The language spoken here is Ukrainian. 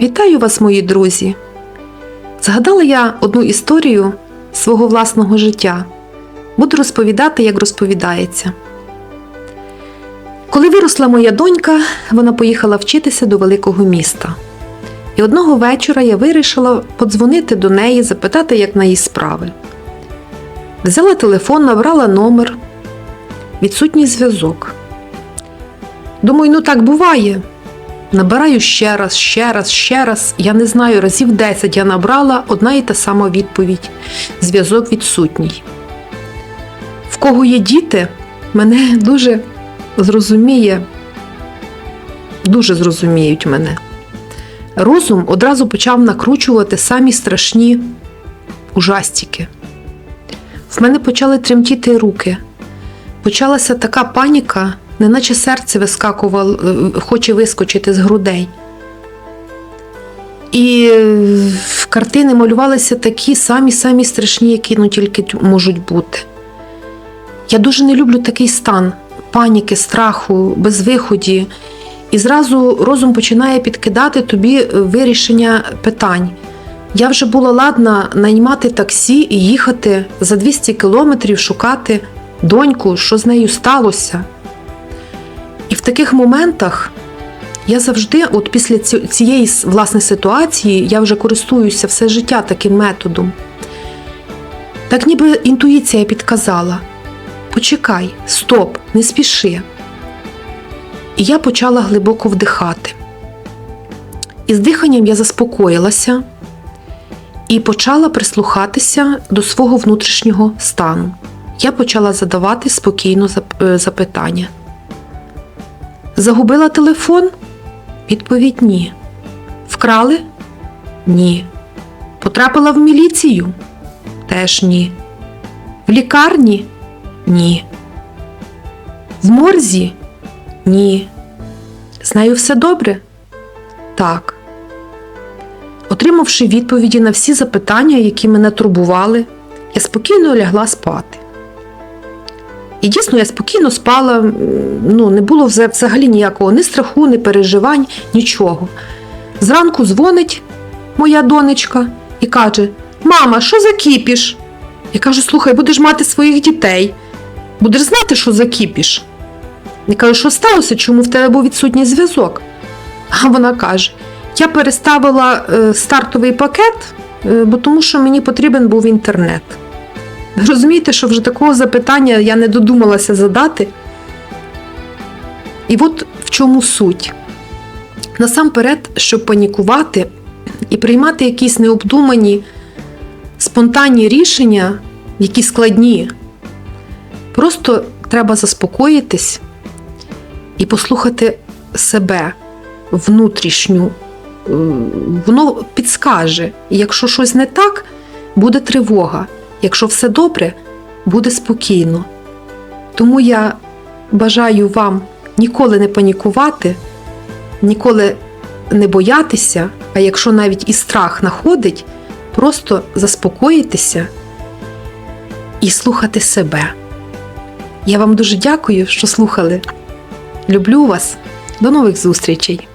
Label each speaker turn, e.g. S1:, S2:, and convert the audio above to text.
S1: Вітаю вас, мої друзі! Згадала я одну історію свого власного життя. Буду розповідати, як розповідається. Коли виросла моя донька, вона поїхала вчитися до великого міста. І одного вечора я вирішила подзвонити до неї, запитати, як на її справи. Взяла телефон, набрала номер, відсутній зв'язок. Думаю, ну так буває. Набираю ще раз, ще раз, ще раз. Я не знаю, разів 10 я набрала одна і та сама відповідь. Зв'язок відсутній. В кого є діти, мене дуже зрозуміє, дуже зрозуміють мене. Розум одразу почав накручувати самі страшні ужастики. В мене почали тремтіти руки. Почалася така паніка, неначе серце вискакувало, е, хоче вискочити з грудей. І е, в картини малювалися такі самі-самі страшні, які ну, тільки можуть бути. Я дуже не люблю такий стан паніки, страху, безвиході. І зразу розум починає підкидати тобі е, вирішення питань. Я вже була ладна наймати таксі і їхати за 200 кілометрів шукати доньку, що з нею сталося. Таких моментах я завжди, от після цієї власне ситуації, я вже користуюся все життя таким методом. Так ніби інтуїція підказала: почекай, стоп, не спіши. І я почала глибоко вдихати. І з диханням я заспокоїлася і почала прислухатися до свого внутрішнього стану. Я почала задавати спокійно е, запитання. Загубила телефон? Відповідь ні. Вкрали? Ні. Потрапила в міліцію? Теж ні. В лікарні? Ні. В морзі? Ні. З нею все добре? Так. Отримавши відповіді на всі запитання, які мене турбували, я спокійно лягла спати. І дійсно я спокійно спала, ну, не було вза- взагалі ніякого ні страху, ні переживань, нічого. Зранку дзвонить моя донечка і каже: Мама, що за кіпіш? Я кажу: слухай, будеш мати своїх дітей, будеш знати, що за кіпіш. Я кажу, що сталося, чому в тебе був відсутній зв'язок? А вона каже: я переставила е, стартовий пакет, е, бо тому що мені потрібен був інтернет. Розумієте, що вже такого запитання я не додумалася задати. І от в чому суть. Насамперед, щоб панікувати і приймати якісь необдумані спонтанні рішення, які складні, просто треба заспокоїтись і послухати себе внутрішню. Е, Воно підскаже, якщо щось не так, буде тривога. Якщо все добре, буде спокійно. Тому я бажаю вам ніколи не панікувати, ніколи не боятися, а якщо навіть і страх находить, просто заспокоїтися і слухати себе. Я вам дуже дякую, що слухали. Люблю вас. До нових зустрічей!